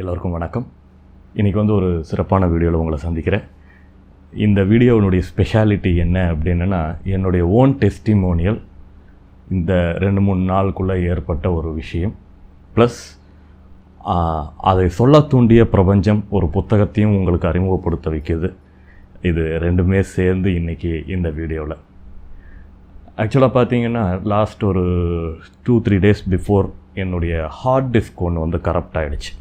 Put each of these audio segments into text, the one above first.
எல்லோருக்கும் வணக்கம். இன்றைக்கி வந்து ஒரு சிறப்பான வீடியோவில் உங்களை சந்திக்கிறேன். இந்த வீடியோவினுடைய ஸ்பெஷாலிட்டி என்ன அப்படின்னா என்னுடைய ஓன் டெஸ்டிமோனியல் இந்த ரெண்டு மூணு நாளுக்குள்ளே ஏற்பட்ட ஒரு விஷயம். ப்ளஸ் அதை சொல்ல தூண்டிய பிரபஞ்சம் ஒரு புத்தகத்தையும் உங்களுக்கு அறிமுகப்படுத்த வைக்குது. இது ரெண்டுமே சேர்ந்து இன்றைக்கி இந்த வீடியோவில். ஆக்சுவலாக பார்த்தீங்கன்னா லாஸ்ட் ஒரு டூ த்ரீ டேஸ் பிஃபோர் என்னுடைய ஹார்ட் டிஸ்க் ஒன்று வந்து கரப்ட் ஆகிடுச்சு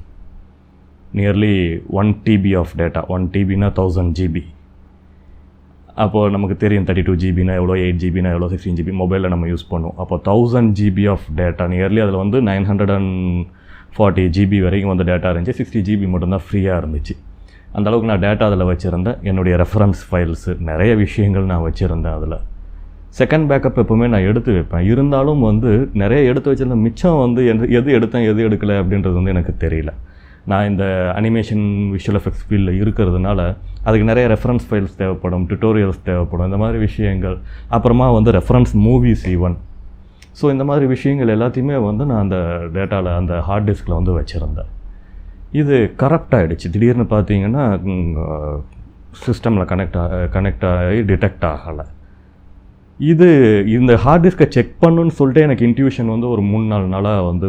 nearly one TB of data one டிபினா thousand GB அப்போது நமக்கு தெரியும் தேர்ட்டி டூ ஜிபினா எவ்வளோ எயிட் ஜிபினா எவ்வளோ சிக்ஸ்டீன் ஜிபி மொபைலில் நம்ம யூஸ் பண்ணுவோம். அப்போ thousand GB of data nearly அதில் வந்து nine hundred and forty GB வரைக்கும் வந்து டேட்டா இருந்துச்சு. சிக்ஸ்டி ஜிபி மட்டும்தான் ஃப்ரீயாக இருந்துச்சு. அந்தளவுக்கு நான் டேட்டா அதில் வச்சுருந்தேன். என்னுடைய ரெஃபரன்ஸ் ஃபைல்ஸு நிறைய விஷயங்கள் நான் வச்சுருந்தேன் அதில். செகண்ட் பேக்கப் எப்போவுமே நான் எடுத்து வைப்பேன். இருந்தாலும் வந்து நிறைய எடுத்து வச்சிருந்த மிச்சம் வந்து எது எது எடுத்தேன் எது எடுக்கலை அப்படின்றது வந்து எனக்கு தெரியல. நான் இந்த அனிமேஷன் விஷுவல் எஃபெக்ட்ஸ் ஃபீல்டில் இருக்கிறதுனால அதுக்கு நிறைய ரெஃபரன்ஸ் ஃபைல்ஸ் தேவைப்படும் டுட்டோரியல்ஸ் தேவைப்படும் இந்த மாதிரி விஷயங்கள். அப்புறமா வந்து ரெஃபரன்ஸ் மூவிஸ் ஈவன் ஸோ இந்த மாதிரி விஷயங்கள் எல்லாத்தையுமே வந்து நான் அந்த டேட்டாவில் அந்த ஹார்ட் டிஸ்கில் வந்து வச்சுருந்தேன். இது கரப்ட் ஆகிடுச்சு திடீர்னு பார்த்தீங்கன்னா சிஸ்டமில் கனெக்ட் கனெக்ட் ஆகி டிடெக்ட் ஆகலை. இது இந்த ஹார்ட் டிஸ்கை செக் பண்ணுன்னு சொல்லிட்டு எனக்கு இன்ட்யூஷன் வந்து ஒரு மூணு நாலு நாளாக வந்து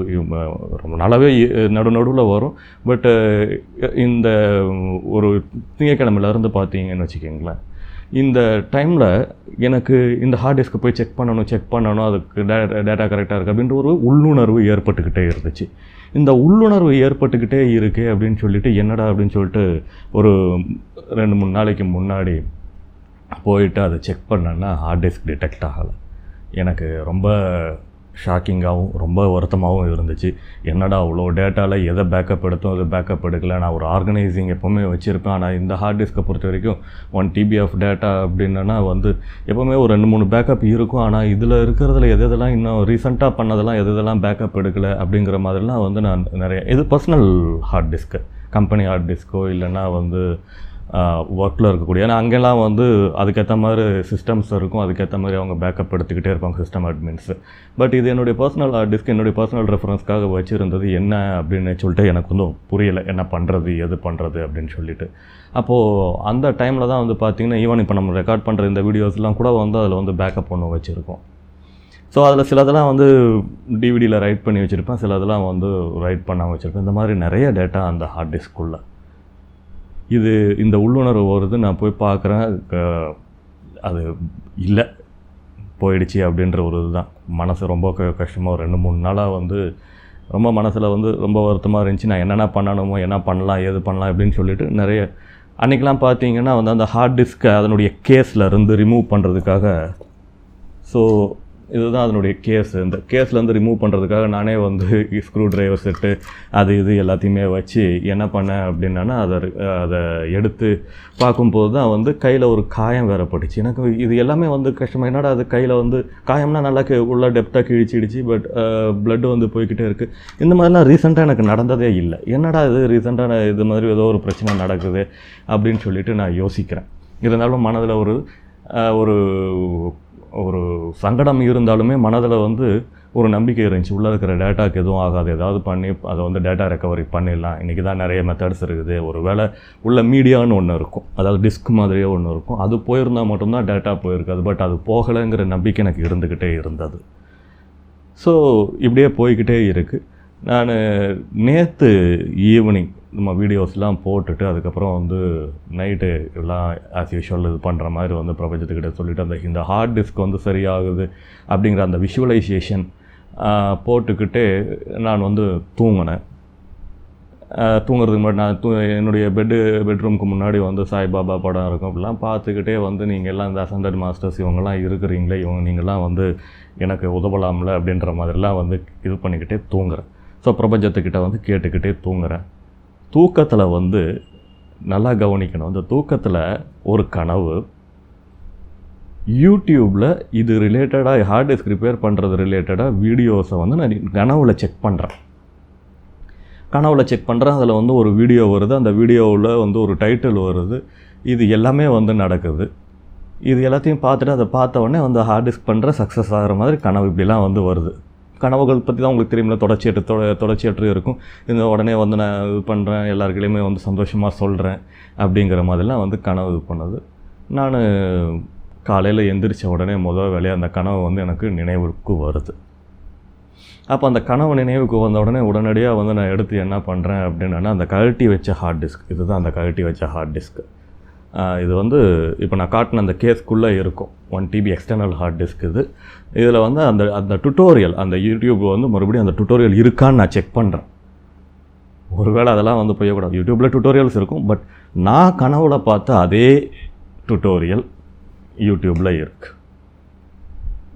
ரொம்ப நாளாகவே நடு நடுவில் வரும். பட்டு இந்த ஒரு திங்கக்கிழமையிலேருந்து பார்த்தீங்கன்னு வச்சுக்கிங்களேன். இந்த டைமில் எனக்கு இந்த ஹார்ட் டிஸ்க்கு போய் செக் பண்ணணும் செக் பண்ணணும் அதுக்கு டே டேட்டா கரெக்டாக இருக்குது அப்படின்ற ஒரு உள்ளுணர்வு ஏற்பட்டுக்கிட்டே இருந்துச்சு. இந்த உள்ளுணர்வு ஏற்பட்டுக்கிட்டே இருக்குது அப்படின்னு சொல்லிட்டு என்னடா அப்படின்னு சொல்லிட்டு ஒரு ரெண்டு மூணு நாளைக்கு முன்னாடி போயிட்டு அதை செக் பண்ணேன்னா ஹார்ட் டிஸ்க் டிடெக்ட் ஆகலை. எனக்கு ரொம்ப ஷாக்கிங்காகவும் ரொம்ப வருத்தமாகவும் இருந்துச்சு. என்னடா அவ்வளோ டேட்டாவில் எதை பேக்கப் எடுத்தோம் அதை பேக்கப் எடுக்கல? நான் ஒரு ஆர்கனைசிங் எப்போவுமே வச்சுருப்பேன். ஆனால் இந்த ஹார்ட் டிஸ்க்கை பொறுத்த வரைக்கும் ஒன் டிபி ஆஃப் டேட்டா அப்படின்னா வந்து எப்போவுமே ஒரு ரெண்டு மூணு பேக்கப் இருக்கும். ஆனால் இதில் இருக்கிறதுல எது எதெல்லாம் இன்னும் ரீசெண்டாக பண்ணதெல்லாம் எது எதெல்லாம் பேக்கப் எடுக்கலை அப்படிங்கிற மாதிரிலாம் வந்து நான் நிறைய இது personal hard disk company hard டிஸ்க்கோ இல்லைன்னா வந்து ஒர்க்கில் இருக்கக்கூடிய. ஏன்னா அங்கெல்லாம் வந்து அதுக்கேற்ற மாதிரி சிஸ்டம்ஸ் இருக்கும். அதுக்கேற்ற மாதிரி அவங்க பேக்கப் எடுத்துக்கிட்டே இருப்பாங்க சிஸ்டம் அட்மின்ஸு பட் இது என்னுடைய பர்சனல் டிஸ்க் என்னுடைய பர்சனல் ரெஃபரன்ஸ்க்காக வச்சுருந்தது என்ன அப்படின்னு சொல்லிட்டு எனக்கு வந்து புரியலை. என்ன பண்ணுறது எது பண்ணுறது அப்படின்னு சொல்லிட்டு. அப்போது அந்த டைமில் தான் வந்து பார்த்திங்கன்னா ஈவன் இப்போ நம்ம ரெக்கார்ட் பண்ணுற இந்த வீடியோஸ்லாம் கூட வந்து அதில் வந்து பேக்கப் ஒன்று வச்சுருக்கோம். ஸோ அதில் சிலதெல்லாம் வந்து டிவிடியில் ரைட் பண்ணி வச்சுருப்பேன். சிலதெல்லாம் வந்து ரைட் பண்ணாமல் வச்சுருப்பேன். இந்த மாதிரி நிறைய டேட்டா அந்த ஹார்ட் டிஸ்க்குள்ளே இது இந்த உள்ளுணர்வு வருது நான் போய் பார்க்குறேன் அது இல்லை போயிடுச்சு அப்படின்ற ஒரு இதுதான். மனசு ரொம்ப க கஷ்டமாக ஒரு ரெண்டு மூணு நாளாக வந்து ரொம்ப மனசில் வந்து ரொம்ப வருத்தமாக இருந்துச்சு. நான் என்னென்ன பண்ணணுமோ என்ன பண்ணலாம் ஏது பண்ணலாம் அப்படின்னு சொல்லிட்டு நிறைய அன்றைக்கெலாம் பார்த்தீங்கன்னா வந்து அந்த ஹார்ட் டிஸ்க்கை அதனுடைய கேஸில் இருந்து ரிமூவ் பண்ணுறதுக்காக ஸோ இதுதான் அதனுடைய கேஸ் இந்த கேஸ்லேருந்து ரிமூவ் பண்ணுறதுக்காக நானே வந்து ஸ்க்ரூ ட்ரைவர் செட்டு அது இது எல்லாத்தையுமே வச்சு என்ன பண்ணேன் அப்படின்னா அதை அதை எடுத்து பார்க்கும்போது தான் வந்து கையில் ஒரு காயம் வேறப்பட்டுச்சு எனக்கு இது எல்லாமே வந்து கஷ்டமாக என்னடா அது கையில் வந்து காயம்னா நல்லா உள்ள டெப்த்தாக கிழிச்சிடுச்சு பட் ப்ளட்டு வந்து போய்கிட்டே இருக்குது இந்த மாதிரிலாம் ரீசெண்டாக எனக்கு நடந்ததே இல்லை. என்னடா இது ரீசெண்டாக இது மாதிரி ஏதோ ஒரு பிரச்சனை நடக்குது அப்படின்னு சொல்லிட்டு நான் யோசிக்கிறேன். இருந்தாலும் மனதில் ஒரு ஒரு ஒரு சங்கடம் இருந்தாலுமே மனதில் வந்து ஒரு நம்பிக்கை இருந்துச்சு. உள்ளே இருக்கிற டேட்டாக்கு எதுவும் ஆகாது. ஏதாவது பண்ணி அதை வந்து டேட்டா ரெக்கவரி பண்ணிடலாம். இன்றைக்கி தான் நிறைய மெத்தட்ஸ் இருக்குது. ஒரு வேளை உள்ள மீடியான்னு ஒன்று இருக்கும். அதாவது டிஸ்க் மாதிரியே ஒன்று இருக்கும். அது போயிருந்தால் மட்டும்தான் டேட்டா போயிருக்காது. பட் அது போகலைங்கிற நம்பிக்கை எனக்கு இருந்துக்கிட்டே இருந்தது. ஸோ இப்படியே போய்கிட்டே இருக்குது நான் நேற்று ஈவினிங் நம்ம வீடியோஸ்லாம் போட்டுட்டு அதுக்கப்புறம் வந்து நைட்டு எல்லாம் ஆஸ் யூஷுவல் இது பண்ணுற மாதிரி வந்து பிரபஞ்சத்துக்கிட்ட சொல்லிவிட்டு அந்த இந்த ஹார்ட் டிஸ்க் வந்து சரியாகுது அப்படிங்கிற அந்த விஷுவலைசேஷன் போட்டுக்கிட்டே நான் வந்து தூங்கினேன். தூங்குறதுக்கு முன்னாடி நான் தூ என்னுடைய பெட்டு பெட்ரூமுக்கு முன்னாடி வந்து சாய்பாபா படம் இருக்கும். அப்படிலாம் பார்த்துக்கிட்டே வந்து நீங்கள் எல்லாம் இந்த அசண்டட் மாஸ்டர்ஸ் இவங்கெல்லாம் இருக்கிறீங்களே இவங்க நீங்கள்லாம் வந்து எனக்கு உதவலாம்ல அப்படின்ற மாதிரிலாம் வந்து இது பண்ணிக்கிட்டே தூங்குறேன். ஸோ பிரபஞ்சத்துக்கிட்ட வந்து கேட்டுக்கிட்டே தூங்குறேன். தூக்கத்தில் வந்து நல்லா கவனிக்கணும். அந்த தூக்கத்தில் ஒரு கனவு யூடியூப்பில் இது ரிலேட்டடாக ஹார்ட் டிஸ்க் ரிப்பேர் பண்ணுறது ரிலேட்டடாக வீடியோஸை வந்து நான் கனவில் செக் பண்ணுறேன் கனவில் செக் பண்ணுறேன் அதில் வந்து ஒரு வீடியோ வருது. அந்த வீடியோவில் வந்து ஒரு டைட்டில் வருது. இது எல்லாமே வந்து நடக்குது. இது எல்லாத்தையும் பார்த்துட்டு அதை பார்த்த உடனே வந்து ஹார்ட் டிஸ்க் பண்ணுற சக்ஸஸ் ஆகிற மாதிரி கனவு இப்படிலாம் வந்து வருது. கனவுகள் பற்றி தான் உங்களுக்கு தெரியுமில்ல தொடர்ச்சியற்று தொட தொடர்ச்சியற்று இருக்கும். இந்த உடனே வந்து நான் இது பண்ணுறேன் எல்லாருக்கிட்டையுமே வந்து சந்தோஷமாக சொல்கிறேன் அப்படிங்கிற மாதிரிலாம் வந்து கனவு இது பண்ணது. நான் காலையில் எந்திரிச்ச உடனே முதல் வேலையாக அந்த கனவு வந்து எனக்கு நினைவுக்கு வருது. அப்போ அந்த கனவு நினைவுக்கு வந்த உடனே உடனடியாக வந்து நான் எடுத்து என்ன பண்ணுறேன் அப்படின்னா அந்த கழட்டி வச்ச ஹார்ட் டிஸ்க் இதுதான் அந்த கழட்டி வச்ச ஹார்ட் டிஸ்க்கு இது வந்து இப்போ நான் காட்டின அந்த கேஸ்க்குள்ளே இருக்கும். One TB external hard disk இது. இதில் வந்து அந்த அந்த டுட்டோரியல் அந்த யூடியூப் வந்து மறுபடியும் அந்த டுட்டோரியல் இருக்கான்னு நான் செக் பண்ணுறேன் ஒருவேளை அதெல்லாம் வந்து போயக்கூடாது யூடியூப்பில் டுட்டோரியல்ஸ் இருக்கும் பட் நான் கனவுல பார்த்த அதே டுட்டோரியல் யூடியூப்பில் இருக்குது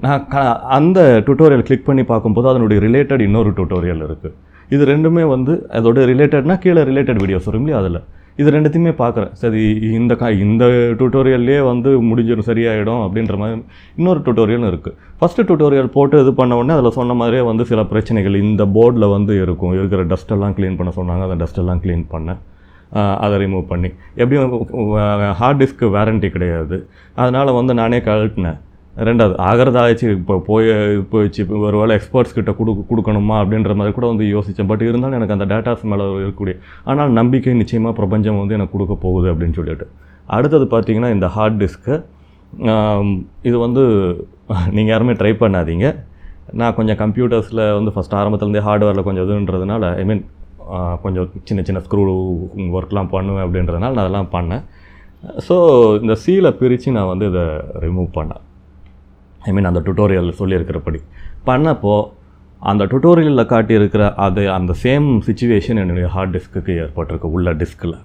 நான் க அந்த டுட்டோரியல் கிளிக் பண்ணி பார்க்கும்போது அதனுடைய ரிலேட்டட் இன்னொரு டுட்டோரியல் இருக்குது இது ரெண்டுமே வந்து அதோட ரிலேட்டட்னா கீழே ரிலேட்டட் வீடியோஸ் வரும் இல்லையா அதில். இது ரெண்டுத்தையுமே பார்க்குறேன். சரி இந்த கா இந்த டுட்டோரியல்லே வந்து முடிஞ்சிடும் சரியாயிடும் அப்படின்ற மாதிரி இன்னொரு டுட்டோரியலும் இருக்குது ஃபஸ்ட்டு டுட்டோரியல் போட்டு இது பண்ண உடனே அதில் சொன்ன மாதிரியே வந்து சில பிரச்சனைகள் இந்த போர்டில் வந்து இருக்கும். இருக்கிற டஸ்ட்டெல்லாம் க்ளீன் பண்ண சொன்னாங்க. அந்த டஸ்ட்டெல்லாம் க்ளீன் பண்ணேன் அதை ரிமூவ் பண்ணி. எப்படியும் ஹார்ட் டிஸ்க்கு வாரண்ட்டி கிடையாது. அதனால் வந்து நானே கழட்டினேன். ரெண்டாவது ஆகிறதாச்சு இப்போ போய் போயிடுச்சு இப்போ ஒரு வேலை எக்ஸ்பர்ட்ஸ் கிட்ட கொடு கொடுக்கணுமா அப்படின்ற மாதிரி கூட வந்து யோசித்தேன் பட் இருந்தாலும் எனக்கு அந்த டேட்டாஸ் மேலே இருக்கக்கூடிய ஆனால் நம்பிக்கை நிச்சயமாக பிரபஞ்சம் வந்து எனக்கு கொடுக்க போகுது அப்படின்னு சொல்லிட்டு. அடுத்தது பார்த்தீங்கன்னா இந்த ஹார்ட் டிஸ்க்கு இது வந்து நீங்கள் யாருமே ட்ரை பண்ணாதீங்க. நான் கொஞ்சம் கம்ப்யூட்டர்ஸில் வந்து ஃபஸ்ட் ஆரம்பத்துலேருந்தே ஹார்ட்வேரில் கொஞ்சம் இதுன்றதுனால ஐ மீன் கொஞ்சம் சின்ன சின்ன ஸ்க்ரூ ஒர்க்லாம் பண்ணுவேன் அப்படின்றதுனால நான் அதெல்லாம் பண்ணேன். ஸோ இந்த சீலை பிரித்து நான் வந்து இதை ரிமூவ் பண்ணேன். ஐ மீன் அந்த டுட்டோரியலில் சொல்லியிருக்கிறபடி. பண்ணப்போ அந்த டுட்டோரியலில் காட்டியிருக்கிற அது அந்த சேம் சுச்சுவேஷன் என்னுடைய ஹார்ட் டிஸ்க்குக்கு ஏற்பட்டிருக்கு உள்ள டிஸ்கில்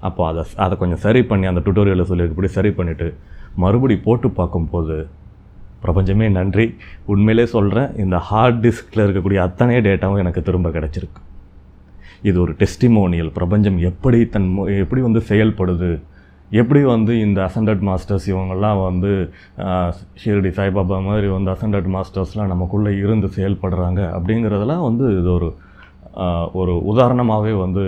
அப்போ அதை அதை கொஞ்சம் சரி பண்ணி அந்த டுட்டோரியலில் சொல்லியிருக்கப்படி சரி பண்ணிவிட்டு மறுபடி போட்டு பார்க்கும்போது பிரபஞ்சமே நன்றி. உண்மையிலே சொல்கிறேன் இந்த ஹார்ட் டிஸ்கில் இருக்கக்கூடிய அத்தனை டேட்டாவும் எனக்கு திரும்ப கிடச்சிருக்கு. இது ஒரு டெஸ்டிமோனியல் பிரபஞ்சம் எப்படி தன் மு- எப்படி வந்து செயல்படுது எப்படி வந்து இந்த அசண்டட் மாஸ்டர்ஸ் இவங்கெல்லாம் வந்து ஷீரடி சாய்பாபா மாதிரி வந்து அசண்டட் மாஸ்டர்ஸ்லாம் நமக்குள்ளே இருந்து செயல்படுறாங்க அப்படிங்கிறதெல்லாம் வந்து இது ஒரு ஒரு உதாரணமாகவே வந்து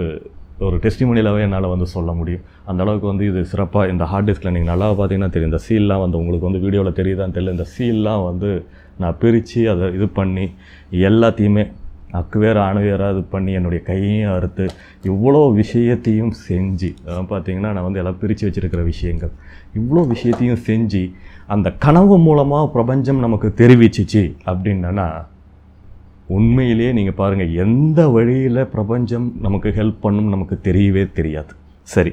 ஒரு டெஸ்டிமோனியலாகவே என்னால் வந்து சொல்ல முடியும். அந்த அளவுக்கு வந்து இது சிறப்பாக இந்த ஹார்ட் டிஸ்கில் நீங்கள் நல்லா பார்த்தீங்கன்னா தெரியும். இந்த சீல்லாம் வந்து உங்களுக்கு வந்து வீடியோவில் தெரியுதான்னு தெரியல. இந்த சீல்லாம் வந்து நான் பிரித்து அதை இது பண்ணி எல்லாத்தையுமே அக்கு வேறு அணு வேற இது பண்ணி என்னுடைய கையையும் அறுத்து இவ்வளோ விஷயத்தையும் செஞ்சு அதான் பார்த்தீங்கன்னா நான் வந்து எல்லாம் பிரித்து வச்சுருக்கிற விஷயங்கள். இவ்வளோ விஷயத்தையும் செஞ்சு அந்த கனவு மூலமாக பிரபஞ்சம் நமக்கு தெரிவிச்சிச்சு அப்படின்னா உண்மையிலேயே நீங்கள் பாருங்கள் எந்த வழியில் பிரபஞ்சம் நமக்கு ஹெல்ப் பண்ணும் நமக்கு தெரியவே தெரியாது. சரி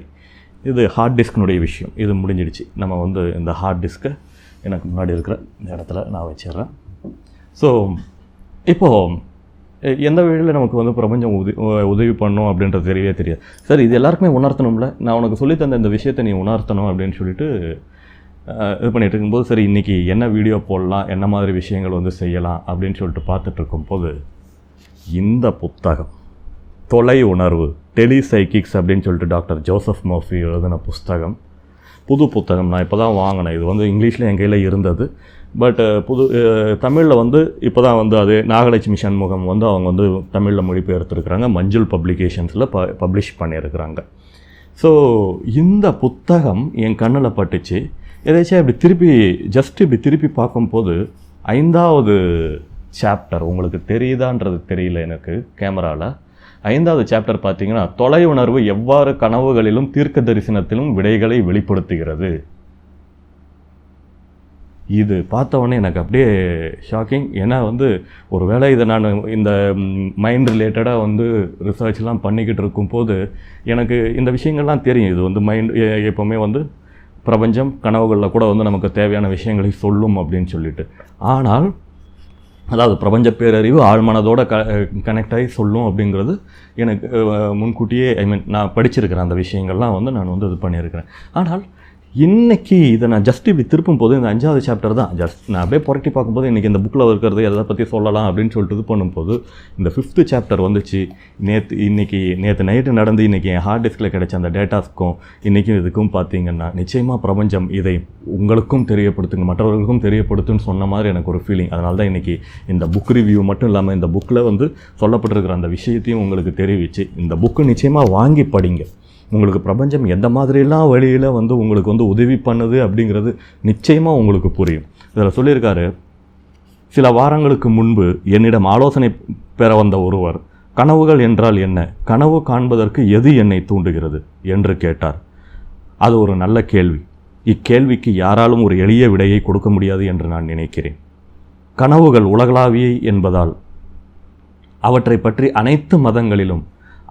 இது ஹார்ட் டிஸ்கினுடைய விஷயம். இது முடிஞ்சிடுச்சு. நம்ம வந்து இந்த ஹார்ட் டிஸ்க்கை எனக்கு முன்னாடி இருக்கிற இந்த இடத்துல நான் வச்சிடுறேன். ஸோ இப்போது எந்த வழியில் நமக்கு வந்து பிரபஞ்சம் உதவி உதவி பண்ணும் அப்படின்றது தெரியவே தெரியாது. சார் இது எல்லாருக்குமே உணர்த்தணும்ல. நான் உனக்கு சொல்லித்தந்த இந்த விஷயத்தை நீ உணர்த்தணும் அப்படின்னு சொல்லிட்டு இது பண்ணிட்டு இருக்கும்போது சரி இன்றைக்கி என்ன வீடியோ போடலாம் என்ன மாதிரி விஷயங்கள் வந்து செய்யலாம் அப்படின்னு சொல்லிட்டு பார்த்துட்டு இருக்கும்போது இந்த புத்தகம் தொலை உணர்வு டெலிசைக்கிக்ஸ் அப்படின்னு சொல்லிட்டு டாக்டர் ஜோசப் மோஃபி எழுதின புஸ்தகம் புது புத்தகம் நான் இப்போ தான் வாங்கினேன். இது வந்து இங்கிலீஷில் என் கையில் இருந்தது. பட் uh, புது uh, தமிழில் வந்து இப்போ தான் வந்து அது நாகலட்சுமி சண்முகம் வந்து அவங்க வந்து தமிழில் மொழிபெயர்த்துருக்குறாங்க. மஞ்சள் பப்ளிகேஷன்ஸில் ப பப்ளிஷ் பண்ணியிருக்கிறாங்க ஸோ இந்த புத்தகம் என் கண்ணில் பட்டுச்சு. எதாச்சும் இப்படி திருப்பி ஜஸ்ட் இப்படி திருப்பி பார்க்கும்போது ஐந்தாவது சாப்டர் உங்களுக்கு தெரியுதான்றது தெரியல எனக்கு கேமராவில் ஐந்தாவது சாப்டர் பார்த்தீங்கன்னா தொலை உணர்வு எவ்வாறு கனவுகளிலும் தீர்க்க தரிசனத்திலும் விடைகளை வெளிப்படுத்துகிறது. இது பார்த்த உடனே எனக்கு அப்படியே ஷாக்கிங் ஏன்னா வந்து ஒரு வேளை இதை நான் இந்த மைண்ட் ரிலேட்டடாக வந்து ரிசர்ச்லாம் பண்ணிக்கிட்டு இருக்கும்போது எனக்கு இந்த விஷயங்கள்லாம் தெரியும். இது வந்து மைண்ட் எப்போவுமே வந்து பிரபஞ்சம் கனவுகளில் கூட வந்து நமக்கு தேவையான விஷயங்களை சொல்லும் அப்படின்னு சொல்லிட்டு. ஆனால் அதாவது பிரபஞ்ச பேரறிவு ஆழ்மனதோட க கனெக்ட் ஆகி சொல்லும் அப்படிங்கிறது எனக்கு முன்கூட்டியே ஐ மீன் நான் படிச்சிருக்கிறேன் அந்த விஷயங்கள்லாம் வந்து நான் வந்து இது பண்ணியிருக்கிறேன். ஆனால் இன்றைக்கி இதை நான் ஜஸ்ட் இப்படி திருப்பும் போது இந்த அஞ்சாவது சாப்டர் தான். ஜஸ்ட் நான் அப்படியே புரட்டி பார்க்கும்போது இன்றைக்கி இந்த புக்கில் இருக்கிறது எதை பற்றி சொல்லலாம் அப்படின்னு சொல்லிட்டு இது பண்ணும்போது இந்த ஃபிஃப்த்து சாப்டர் வந்துச்சு. நேற்று இன்றைக்கி நேற்று நைட்டு நடந்து இன்றைக்கி என் ஹார்ட் டிஸ்கில் கிடைச்ச அந்த டேட்டாஸ்க்கும் இன்றைக்கும் இதுக்கும் பார்த்தீங்கன்னா நிச்சயமாக பிரபஞ்சம் இதை உங்களுக்கும் தெரியப்படுத்துங்க மற்றவர்களுக்கும் தெரியப்படுத்துன்னு சொன்ன மாதிரி எனக்கு ஒரு ஃபீலிங் அதனால தான் இன்றைக்கி இந்த புக் ரிவ்யூ மட்டும் இல்லாமல் இந்த புக்கில் வந்து சொல்லப்பட்டிருக்கிற அந்த விஷயத்தையும் உங்களுக்கு தெரிவித்து இந்த புக்கு நிச்சயமாக வாங்கி படிங்க. உங்களுக்கு பிரபஞ்சம் எந்த மாதிரிலாம் வழியில் வந்து உங்களுக்கு வந்து உதவி பண்ணுது அப்படிங்கிறது நிச்சயமாக உங்களுக்கு புரியும். இதில் சொல்லியிருக்காரு சில வாரங்களுக்கு முன்பு என்னிடம் ஆலோசனை பெற வந்த ஒருவர் கனவுகள் என்றால் என்ன? கனவு காண்பதற்கு எது என்னை தூண்டுகிறது? என்று கேட்டார். அது ஒரு நல்ல கேள்வி. இக்கேள்விக்கு யாராலும் ஒரு எளிய விடையை கொடுக்க முடியாது என்று நான் நினைக்கிறேன். கனவுகள் உலகளாவிய என்பதால் அவற்றை பற்றி அனைத்து மதங்களிலும்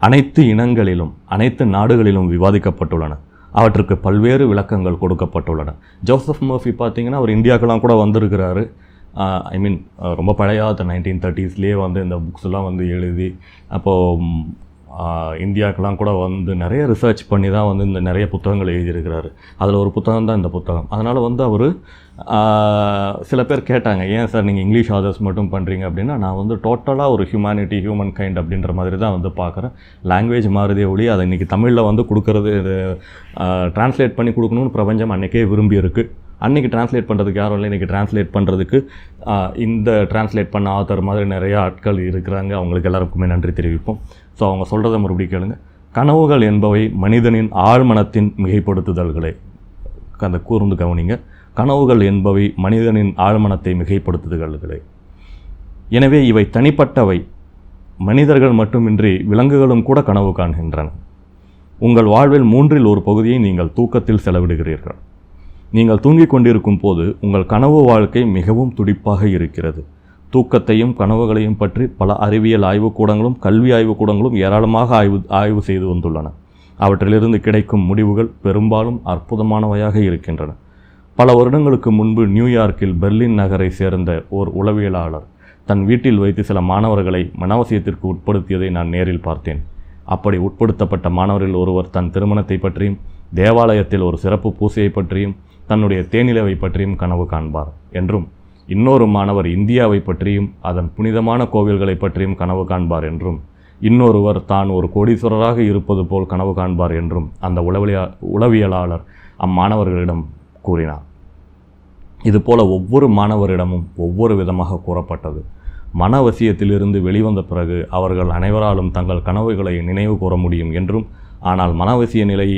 அனைத்து இனங்களிலும் அனைத்து நாடுகளிலும் விவாதிக்கப்பட்டுள்ளன. அவற்றுக்கு பல்வேறு விளக்கங்கள் கொடுக்கப்பட்டுள்ளன. ஜோசப் மர்ஃபி பார்த்தீங்கன்னா அவர் இந்தியாக்கெல்லாம் கூட வந்திருக்கிறாரு. ஐ மீன் ரொம்ப பழைய நைன்டீன் தேர்ட்டிஸ்லேயே வந்து இந்த புக்ஸ்லாம் வந்து எழுதி அப்போது இந்தியாக்கெல்லாம் கூட வந்து நிறைய ரிசர்ச் பண்ணி தான் வந்து இந்த நிறைய புத்தகங்கள் எழுதியிருக்கிறாரு. அதில் ஒரு புத்தகம் தான் இந்த புத்தகம். அதனால் வந்து அவர் சில பேர் கேட்டாங்க ஏன் சார் நீங்கள் இங்கிலீஷ் ஆதர்ஸ் மட்டும் பண்ணுறீங்க அப்படின்னா நான் வந்து டோட்டலாக ஒரு ஹியூமனிட்டி ஹியூமன் கைண்ட் அப்படின்ற மாதிரி தான் வந்து பார்க்குறேன். லாங்குவேஜ் மாறுதே ஒளி அதை இன்றைக்கி தமிழில் வந்து கொடுக்கறது ட்ரான்ஸ்லேட் பண்ணி கொடுக்கணும்னு பிரபஞ்சம் அன்றைக்கே விரும்பி இருக்குது அன்றைக்கி ட்ரான்ஸ்லேட் பண்ணுறதுக்கு யாரும் இல்லை இன்றைக்கி ட்ரான்ஸ்லேட் பண்ணுறதுக்கு இந்த ட்ரான்ஸ்லேட் பண்ண ஆத்தர் மாதிரி நிறையா ஆட்கள் இருக்கிறாங்க. அவங்களுக்கு எல்லாருக்குமே நன்றி தெரிவிப்போம். ஸோ அவங்க சொல்கிறத மறுபடியும் கேளுங்க. கனவுகள் என்பவை மனிதனின் ஆழ்மனத்தின் மிகைப்படுத்துதல்களே. அந்த கூர்ந்து கவனிங்க. கனவுகள் என்பவை மனிதனின் ஆழ்மனத்தை மிகைப்படுத்துதல்களே. எனவே இவை தனிப்பட்டவை. மனிதர்கள் மட்டுமின்றி விலங்குகளும் கூட கனவு காண்கின்றன. உங்கள் வாழ்வில் மூன்றில் ஒரு பகுதியை நீங்கள் தூக்கத்தில் செலவிடுகிறீர்கள். நீங்கள் தூங்கிக் கொண்டிருக்கும் போது உங்கள் கனவு வாழ்க்கை மிகவும் துடிப்பாக இருக்கிறது. தூக்கத்தையும் கனவுகளையும் பற்றி பல அறிவியல் ஆய்வுக்கூடங்களும் கல்வி ஆய்வுக்கூடங்களும் ஏராளமாக ஆய்வு ஆய்வு செய்து வந்துள்ளன. அவற்றிலிருந்து கிடைக்கும் முடிவுகள் பெரும்பாலும் அற்புதமானவையாக இருக்கின்றன. பல வருடங்களுக்கு முன்பு நியூயார்க்கில் பெர்லின் நகரை சேர்ந்த ஓர் உளவியலாளர் தன் வீட்டில் வைத்து சில மாணவர்களை மனவசியத்திற்கு உட்படுத்தியதை நான் நேரில் பார்த்தேன். அப்படி உட்படுத்தப்பட்ட மாணவரில் ஒருவர் தன் திருமணத்தை பற்றியும் தேவாலயத்தில் ஒரு சிறப்பு பூசையை பற்றியும் தன்னுடைய தேனிலவை பற்றியும் கனவு காண்பார் என்றும் இன்னொரு மாணவர் இந்தியாவை பற்றியும் அதன் புனிதமான கோவில்களை பற்றியும் கனவு காண்பார் என்றும் இன்னொருவர் தான் ஒரு கோடீஸ்வரராக இருப்பது போல் கனவு காண்பார் என்றும் அந்த உளவியா உளவியலாளர் அம்மாணவர்களிடம் கூறினார். இதுபோல ஒவ்வொரு மாணவரிடமும் ஒவ்வொரு விதமாக கூறப்பட்டது. மனவசியத்திலிருந்து வெளிவந்த பிறகு அவர்கள் அனைவராலும் தங்கள் கனவுகளை நினைவு கூற முடியும் என்றும் ஆனால் மனவசிய நிலை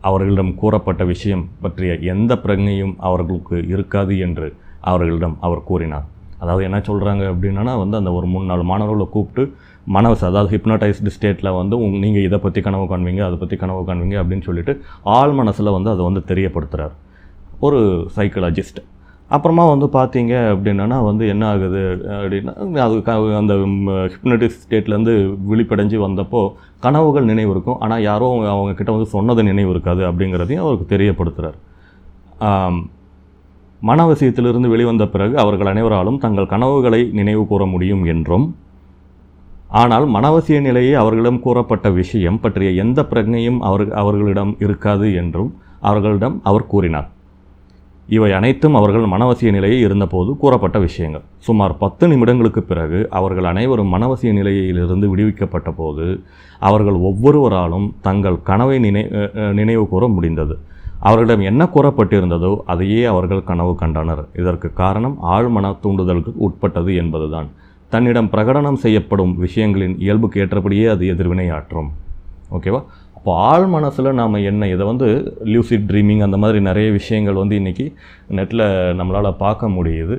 அவர்களிடம் கூறப்பட்ட விஷயம் பற்றிய எந்த பிரஜையும் அவர்களுக்கு இருக்காது என்று அவர்களிடம் அவர் கூறினார். அதாவது என்ன சொல்கிறாங்க அப்படின்னா வந்து அந்த ஒரு மூணு நாலு மாணவர்களை கூப்பிட்டு மனவச அதாவது ஹிப்னடைஸ்டு ஸ்டேட்டில் வந்து உங் நீங்கள் இதை பற்றி கனவு காண்பீங்க அதை பற்றி கனவு காண்பீங்க அப்படின்னு சொல்லிட்டு ஆள் மனசில் வந்து அதை வந்து தெரியப்படுத்துகிறார் ஒரு சைக்கலாஜிஸ்ட் அப்புறமா வந்து பார்த்தீங்க அப்படின்னா வந்து என்ன ஆகுது அப்படின்னா அது க அந்த ஹிப்னட்டிக் ஸ்டேட்லேருந்து விழிப்படைஞ்சு வந்தப்போ கனவுகள் நினைவு இருக்கும். ஆனால் யாரோ அவங்க அவங்க கிட்ட வந்து சொன்னது நினைவு இருக்காது அப்படிங்கிறதையும் அவருக்கு தெரியப்படுத்துகிறார் மனவசியத்திலிருந்து வெளிவந்த பிறகு அவர்கள் அனைவராலும் தங்கள் கனவுகளை நினைவு கூற முடியும் என்றும் ஆனால் மனவசிய நிலையை அவர்களிடம் கூறப்பட்ட விஷயம் பற்றிய எந்த பிரஜையும் அவர் அவர்களிடம் இருக்காது என்றும் அவர்களிடம் அவர் கூறினார். இவை அனைத்தும் அவர்கள் மனவசிய நிலையில் இருந்தபோது கூறப்பட்ட விஷயங்கள். சுமார் பத்து நிமிடங்களுக்கு பிறகு அவர்கள் அனைவரும் மனவசிய நிலையிலிருந்து விடுவிக்கப்பட்ட போது அவர்கள் ஒவ்வொருவராலும் தங்கள் கனவை நினை நினைவு கூற முடிந்தது. அவர்களிடம் என்ன கூறப்பட்டிருந்ததோ அதையே அவர்கள் கனவு கண்டனர். இதற்கு காரணம் ஆழ்மன தூண்டுதலுக்கு உட்பட்டது என்பதுதான். தன்னிடம் பிரகடனம் செய்யப்படும் விஷயங்களின் இயல்புக்கு ஏற்றபடியே அது எதிர்வினையாற்றும். ஓகேவா? அப்போ ஆள் மனசில் நாம் என்ன இதை வந்து லியூசிட் ட்ரீமிங் அந்த மாதிரி நிறைய விஷயங்கள் வந்து இன்றைக்கி நெட்டில் நம்மளால் பார்க்க முடியுது.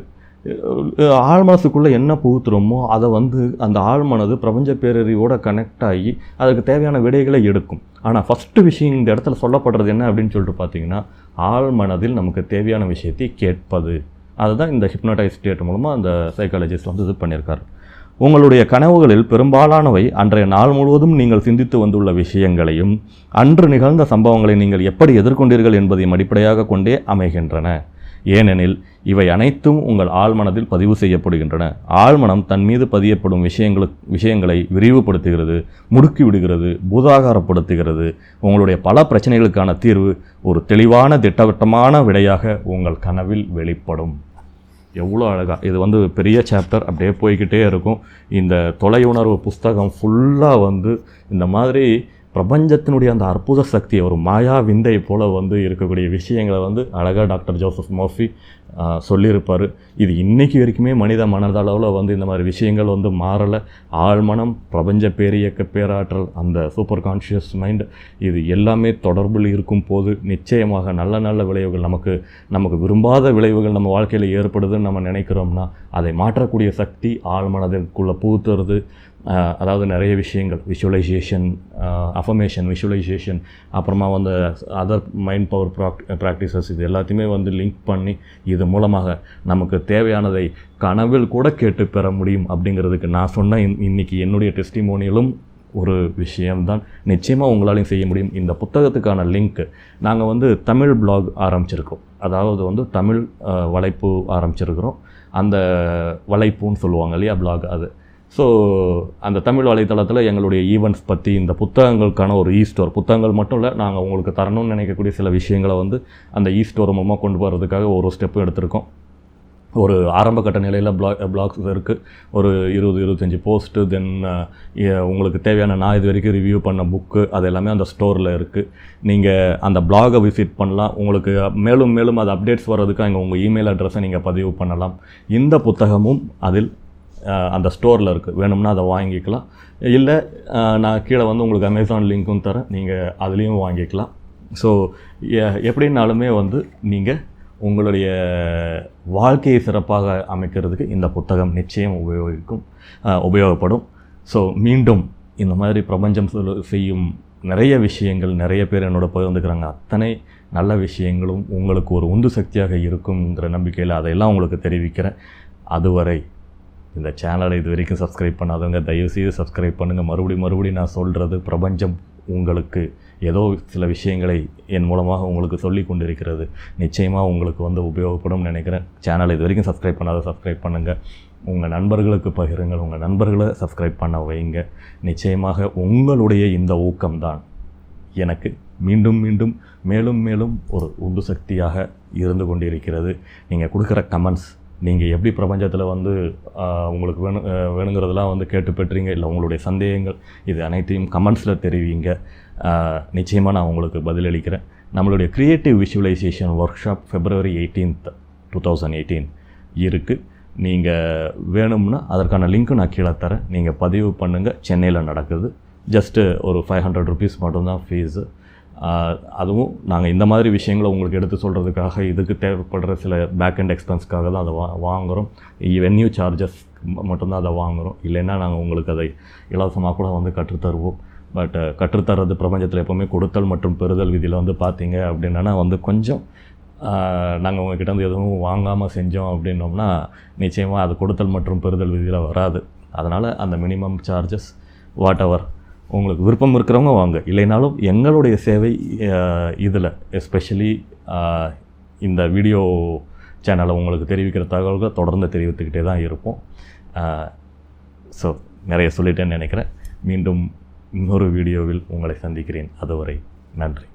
ஆழ் மனசுக்குள்ளே என்ன புகுத்துறோமோ அதை வந்து அந்த ஆழ்மனது பிரபஞ்ச பேரறிவோட கனெக்ட் ஆகி அதுக்கு தேவையான விடைகளை எடுக்கும். ஆனால் ஃபஸ்ட்டு விஷயம் இந்த இடத்துல சொல்லப்படுறது என்ன அப்படின்னு சொல்லிட்டு பார்த்தீங்கன்னா ஆழ்மனதில் நமக்கு தேவையான விஷயத்தை கேட்பது. அதுதான் இந்த ஹிப்னடைஸ் ஸ்டேட் மூலமாக அந்த சைக்காலஜிஸ்ட் வந்து இது பண்ணியிருக்காரு. உங்களுடைய கனவுகளில் பெரும்பாலானவை அன்றைய நாள் முழுவதும் நீங்கள் சிந்தித்து வந்துள்ள விஷயங்களையும் அன்று நிகழ்ந்த சம்பவங்களை நீங்கள் எப்படி எதிர்கொண்டீர்கள் என்பதையும் அடிப்படையாக கொண்டே அமைகின்றன. ஏனெனில் இவை அனைத்தும் உங்கள் ஆழ்மனதில் பதிவு செய்யப்படுகின்றன. ஆழ்மனம் தன் மீது பதியப்படும் விஷயங்களுக்கு விஷயங்களை விரிவுபடுத்துகிறது முடுக்கி விடுகிறது பூதாகாரப்படுத்துகிறது. உங்களுடைய பல பிரச்சனைகளுக்கான தீர்வு ஒரு தெளிவான திட்டவட்டமான விடையாக உங்கள் கனவில் வெளிப்படும். எவ்வளோ அழகாக இது வந்து பெரிய சாப்டர் அப்படியே போய்கிட்டே இருக்கும். இந்த தொலை உணர்வு புஸ்தகம் ஃபுல்லாக வந்து இந்த மாதிரி பிரபஞ்சத்தினுடைய அந்த அற்புத சக்தி ஒரு மாயா விந்தை போல் வந்து இருக்கக்கூடிய விஷயங்களை வந்து அழகாக டாக்டர் ஜோசப் மோஃபி சொல்லியிருப்பார். இது இன்றைக்கி வரைக்குமே மனித மனதளவில் வந்து இந்த மாதிரி விஷயங்கள் வந்து மாறலை. ஆழ்மனம் பிரபஞ்ச பேரியக்க பேராற்றல் அந்த சூப்பர் கான்ஷியஸ் மைண்ட் இது எல்லாமே தொடர்பில் இருக்கும் போது நிச்சயமாக நல்ல நல்ல விளைவுகள் நமக்கு நமக்கு விரும்பாத விளைவுகள் நம்ம வாழ்க்கையில் ஏற்படுதுன்னு நம்ம நினைக்கிறோம்னா அதை மாற்றக்கூடிய சக்தி ஆழ்மனதிற்குள்ளே புகுத்துறது அதாவது நிறைய விஷயங்கள் விஷுவலைசேஷன் அஃபர்மேஷன் விஷுவலைசேஷன் அப்புறமா வந்து other mind power prac practices இது எல்லாத்தையுமே வந்து லிங்க் பண்ணி இது மூலமாக நமக்கு தேவையானதை கனவில் கூட கேட்டு பெற முடியும் அப்படிங்கிறதுக்கு நான் சொன்ன இன் இன்னைக்கு என்னுடைய டெஸ்டிமோனியலும் ஒரு விஷயம்தான். நிச்சயமாக உங்களாலையும் செய்ய முடியும். இந்த புத்தகத்துக்கான லிங்க் நாங்கள் வந்து தமிழ் பிளாக் ஆரம்பிச்சிருக்கோம். அதாவது வந்து தமிழ் வலைப்பு ஆரம்பிச்சிருக்கிறோம். அந்த வலைப்புன்னு சொல்லுவாங்க இல்லையா பிளாக் அது. ஸோ அந்த தமிழ் வலைத்தளத்தில் எங்களுடைய ஈவெண்ட்ஸ் பற்றி இந்த புத்தகங்களுக்கான ஒரு இ ஸ்டோர் புத்தகங்கள் மட்டும் இல்லை நாங்கள் உங்களுக்கு தரணும்னு நினைக்கக்கூடிய சில விஷயங்களை வந்து அந்த இ ஸ்டோர் மூலமாக கொண்டு போகிறதுக்காக ஒரு ஸ்டெப்பு எடுத்திருக்கோம். ஒரு ஆரம்ப கட்ட நிலையில் பிளாக் பிளாக்ஸ் இருக்குது ஒரு இருபது இருபத்தஞ்சி போஸ்ட்டு தென் உங்களுக்கு தேவையான நான் இது வரைக்கும் ரிவ்யூ பண்ண புக்கு அது எல்லாமே அந்த ஸ்டோரில் இருக்குது நீங்கள் அந்த பிளாகை விசிட் பண்ணலாம். உங்களுக்கு மேலும் மேலும் அது அப்டேட்ஸ் வர்றதுக்கு அங்கே உங்கள் இமெயில் அட்ரஸை நீங்கள் பதிவு பண்ணலாம். இந்த புத்தகமும் அதில் அந்த ஸ்டோரில் இருக்குது வேணும்னா அதை வாங்கிக்கலாம். இல்லை நான் கீழே வந்து உங்களுக்கு அமேசான் லிங்க்கும் தரேன். நீங்கள் அதுலேயும் வாங்கிக்கலாம். ஸோ எப்படின்னாலுமே வந்து நீங்கள் உங்களுடைய வாழ்க்கையை சிறப்பாக அமைக்கிறதுக்கு இந்த புத்தகம் நிச்சயம் உபயோகிக்கும் உபயோகப்படும். ஸோ மீண்டும் இந்த மாதிரி பிரபஞ்சம் செய்யும் நிறைய விஷயங்கள் நிறைய பேர் என்னோட பகிர்ந்துக்கிறாங்க. அத்தனை நல்ல விஷயங்களும் உங்களுக்கு ஒரு உந்து சக்தியாக இருக்குங்கிற நம்பிக்கையில் அதையெல்லாம் உங்களுக்கு தெரிவிக்கிறேன். அதுவரை இந்த சேனலை இது வரைக்கும் சப்ஸ்கிரைப் பண்ணாதவங்க தயவுசெய்து சப்ஸ்கிரைப் பண்ணுங்கள் மறுபடியும் மறுபடியும் நான் சொல்கிறது பிரபஞ்சம் உங்களுக்கு ஏதோ சில விஷயங்களை என் மூலமாக உங்களுக்கு சொல்லி கொண்டிருக்கிறது. நிச்சயமாக உங்களுக்கு வந்து உபயோகப்படும் நினைக்கிறேன். சேனலை இது வரைக்கும் சப்ஸ்கிரைப் பண்ணாத சப்ஸ்கிரைப் பண்ணுங்கள் உங்கள் நண்பர்களுக்கு பகிருங்கள். உங்கள் நண்பர்களை சப்ஸ்கிரைப் பண்ண வைங்க. நிச்சயமாக உங்களுடைய இந்த ஊக்கம்தான் எனக்கு மீண்டும் மீண்டும் மேலும் மேலும் ஒரு உந்து சக்தியாக இருந்து கொண்டிருக்கிறது. நீங்கள் கொடுக்குற கமெண்ட்ஸ் நீங்கள் எப்படி பிரபஞ்சத்தில் வந்து உங்களுக்கு வேணும் வேணுங்கிறதெல்லாம் வந்து கேட்டு பெற்றீங்க? இல்லை உங்களுடைய சந்தேகங்கள் இது அனைத்தையும் கமெண்ட்ஸில் தெரிவிங்க. நிச்சயமாக நான் உங்களுக்கு பதிலளிக்கிறேன். நம்மளுடைய creative visualization workshop February eighteenth two thousand eighteen இருக்குது நீங்கள் வேணும்னா அதற்கான லிங்க்கும் நான் கீழே தரேன். நீங்கள் பதிவு பண்ணுங்கள் சென்னையில் நடக்குது. ஜஸ்ட்டு ஒரு ஃபைவ் ஹண்ட்ரட் ருபீஸ் மட்டும்தான் ஃபீஸு அதுவும் நாங்கள் இந்த மாதிரி விஷயங்களை உங்களுக்கு எடுத்து சொல்கிறதுக்காக இதுக்கு தேவைப்படுற சில பேக் அண்ட் எக்ஸ்பென்ஸ்க்காக தான் அதை வா வாங்குகிறோம் வென்யூ சார்ஜஸ் மட்டும்தான் அதை வாங்குகிறோம் இல்லைன்னா நாங்கள் உங்களுக்கு அதை இலவசமாக கூட வந்து கற்றுத்தருவோம். பட் கற்றுத்தர்றது பிரபஞ்சத்தில் எப்போவுமே கொடுத்தல் மற்றும் பெறுதல் விதியில் வந்து பார்த்தீங்க அப்படின்னா வந்து கொஞ்சம் நாங்கள் உங்ககிட்ட வந்து எதுவும் வாங்காமல் செஞ்சோம் அப்படின்னோம்னா நிச்சயமாக அது கொடுத்தல் மற்றும் பெறுதல் விதியில் வராது. அதனால் அந்த மினிமம் சார்ஜஸ் வாட் எவர் உங்களுக்கு விருப்பம் இருக்கிறவங்க வாங்க. இல்லைனாலும் எங்களுடைய சேவை இதில் எஸ்பெஷலி இந்த வீடியோ சேனலை உங்களுக்கு தெரிவிக்கிற தகவல்கள் தொடர்ந்து தெரிவித்துக்கிட்டே தான் இருப்போம். ஸோ நிறைய சொல்லிட்டேன்னு நினைக்கிறேன். மீண்டும் இன்னொரு வீடியோவில் உங்களை சந்திக்கிறேன். அதுவரை நன்றி.